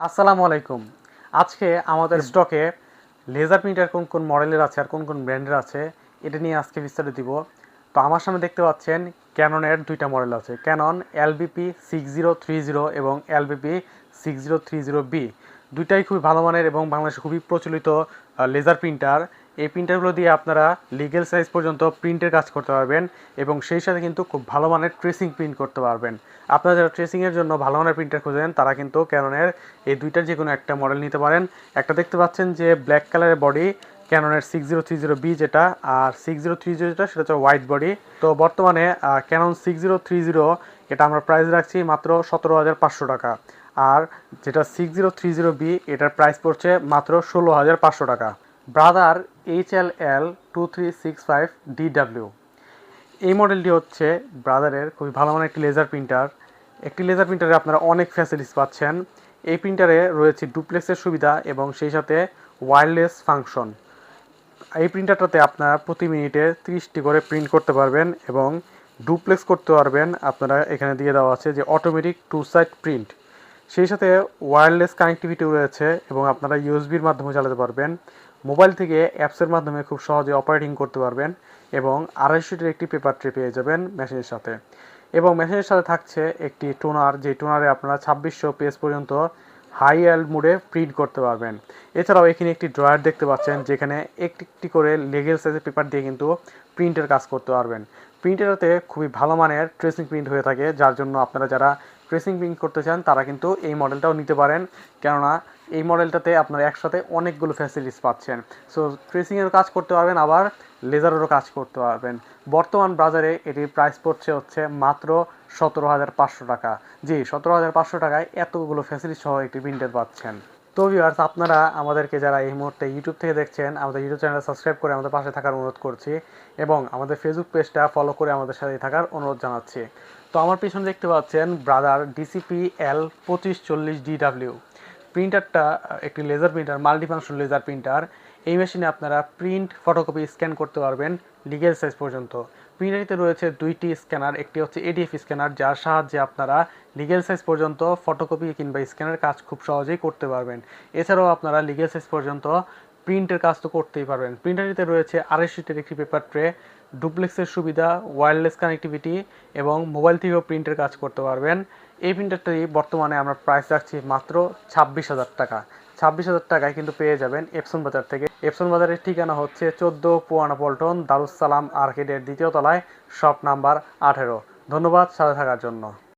আসসালামু আলাইকুম। আজকে আমাদের স্টকে লেজার প্রিন্টার কোন কোন মডেলের আছে আর কোন কোন ব্র্যান্ডের আছে এটা নিয়ে আজকে বিস্তারিত দিব। তো আমার সামনে দেখতে পাচ্ছেন ক্যাননের দুইটা মডেল আছে। Canon LBP six zero three zero এবং LBP six zero three zero B দুইটাই খুবই ভালো মানের এবং বাংলাদেশে খুবই প্রচলিত লেজার প্রিন্টার। এই প্রিন্টারগুলো দিয়ে আপনারা লিগেল সাইজ পর্যন্ত প্রিন্টের কাজ করতে পারবেন এবং সেই সাথে কিন্তু খুব ভালো মানের ট্রেসিং প্রিন্ট করতে পারবেন। আপনারা যারা ট্রেসিংয়ের জন্য ভালো মানের প্রিন্টার খুঁজেন, তারা কিন্তু ক্যাননের এই দুইটার যে কোনো একটা মডেল নিতে পারেন। একটা দেখতে পাচ্ছেন যে ব্ল্যাক কালারের body ক্যাননের six zero three zero B যেটা, আর সিক্স জিরো থ্রি জিরো যেটা, সেটা হচ্ছে হোয়াইট বডি তো বর্তমানে Canon six zero three zero এটা আমরা প্রাইস রাখছি মাত্র সতেরো হাজার পাঁচশো টাকা। আর যেটা six zero three zero B এটার প্রাইস পড়ছে মাত্র ষোলো হাজার পাঁচশো টাকা। Brother H L L two three six five DW এই মডেলটি হচ্ছে ব্রাদারের খুবই ভালো মানের একটি লেজার প্রিন্টার একটি লেজার প্রিন্টারে আপনারা অনেক ফ্যাসিলিটিস পাচ্ছেন। এই প্রিন্টারে রয়েছে ডুপ্লেক্সের সুবিধা এবং সেই সাথে ওয়্যারলেস ফাংশন এই প্রিন্টারটাতে আপনারা প্রতি মিনিটে তিরিশটি করে প্রিন্ট করতে পারবেন এবং ডুপ্লেক্স করতে পারবেন। আপনারা এখানে দিয়ে দেওয়া আছে যে অটোমেটিক টু সাইড প্রিন্ট সেই সাথে ওয়্যারলেস কানেক্টিভিটিও রয়েছে এবং আপনারা ইউএসবির মাধ্যমে চালাতে পারবেন। মোবাইল থেকে অ্যাপসের মাধ্যমে খুব সহজে অপারেটিং করতে পারবেন এবং আড়াইশোটির একটি পেপার ট্রে পেয়ে যাবেন মেশিনের সাথে। এবং মেশিনের সাথে থাকছে একটি টোনার যে টোনারে আপনারা ছাব্বিশশো পেজ পর্যন্ত হাই অ্যাল মোডে প্রিন্ট করতে পারবেন। এছাড়াও এখানে একটি ড্রয়ার দেখতে পাচ্ছেন, যেখানে একটি একটি করে লেগেল সাইজের পেপার দিয়ে কিন্তু প্রিন্টের কাজ করতে পারবেন। প্রিন্টারতে খুবই ভালো মানের ট্রেসিং প্রিন্ট হয়ে থাকে, যার জন্য আপনারা যারা ট্রেসিং প্রিন্ট করতে চান, তারা কিন্তু এই মডেলটাও নিতে পারেন। কেননা এই মডেলটাতে আপনারা একসাথে অনেকগুলো ফ্যাসিলিটিস পাচ্ছেন। সো ট্রেসিংয়েরও কাজ করতে পারবেন, আবার লেজারেরও কাজ করতে পারবেন। বর্তমান বাজারে এটির প্রাইস পড়ছে হচ্ছে মাত্র সতেরো হাজার পাঁচশো টাকা। জি, সতেরো হাজার পাঁচশো টাকায় এতগুলো ফ্যাসিলিটি সহ একটি প্রিন্টার পাচ্ছেন। তো ভিউয়ার্স আপনারা আমাদেরকে যারা এই মুহূর্তে ইউটিউব থেকে দেখছেন, আমাদের ইউটিউব চ্যানেল সাবস্ক্রাইব করে আমাদের পাশে থাকার অনুরোধ করছি এবং আমাদের ফেসবুক পেজটা ফলো করে আমাদের সাথে থাকার অনুরোধ জানাচ্ছি। তো আমার পিছনে দেখতে পাচ্ছেন ব্রাদার ডিসিপি এল পঁচিশ চল্লিশ ডিডাব্লিউ প্রিন্টারটা একটি laser printer multifunction laser printer এই মেশিনে আপনারা প্রিন্ট ফটোকপি স্ক্যান করতে পারবেন লিগেল সাইজ পর্যন্ত। প্রিন্টারটিতে রয়েছে দুইটি স্ক্যানার, একটি হচ্ছে এডিএফ স্ক্যানার, যার সাহায্যে আপনারা লিগেল সাইজ পর্যন্ত ফটোকপি কিংবা স্ক্যানের কাজ খুব সহজেই করতে পারবেন। এছাড়াও আপনারা লিগেল সাইজ পর্যন্ত প্রিন্টের কাজ তো করতেই পারবেন। প্রিন্টারিতে রয়েছে আড়াই শিটের একটি পেপার ট্রে ডুপ্লেক্সের সুবিধা ওয়্যারলেস কানেক্টিভিটি এবং মোবাইল থেকেও প্রিন্টের কাজ করতে পারবেন। এই প্রিন্টারটি বর্তমানে আমরা প্রাইস রাখছি মাত্র ছাব্বিশ হাজার টাকা। ছাব্বিশ হাজার টাকায় কিন্তু পেয়ে যাবেন এপসন বাজার থেকে। এপসন বাজারের ঠিকানা হচ্ছে চোদ্দ পুয়ানা পল্টন দারুসালাম আর্কেডের দ্বিতীয় তলায়, শপ নাম্বার আঠেরো। ধন্যবাদ সাথে থাকার জন্য।